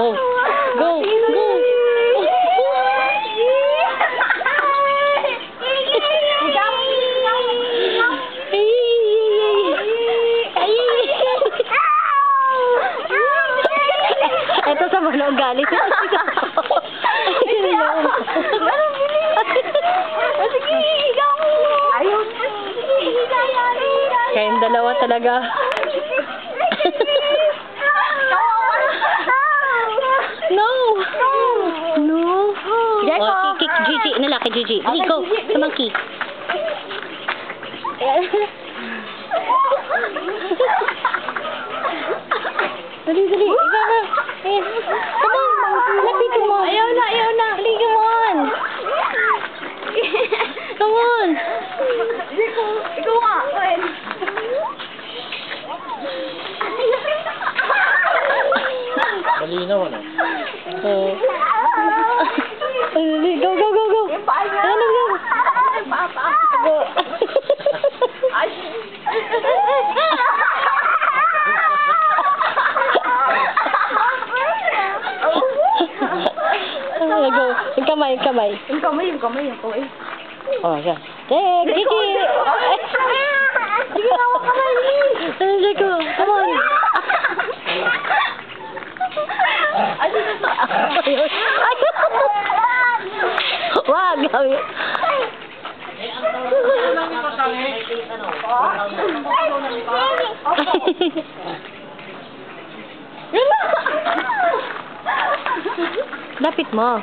Go. Go. Go. Ito sa mga galit. Kayong dalawa talaga. Jeko. Oh, kick, kick, Gigi. Ano laki, Gigi? Dali, go. Sa monkey. Dali, dali. Iba na. Eh, come on. Lapitin mo. Ayaw na, ayaw na. Dali, come on. Come on. Ikaw nga. Malinaw ano? Oh. Go, go, go, go. Ano, go. Go. Ah, go. Yung kamay, yung kamay. Yung kamay, yung kamay, yung kamay. Oh, yan. Eh, Gigi! Sige, hawak kamay. Eh, Jaco, come on. Na? Ayun. Gawi. Lapit mo.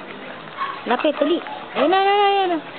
Lapit, dali. Ayun na, ayun na, ayun na.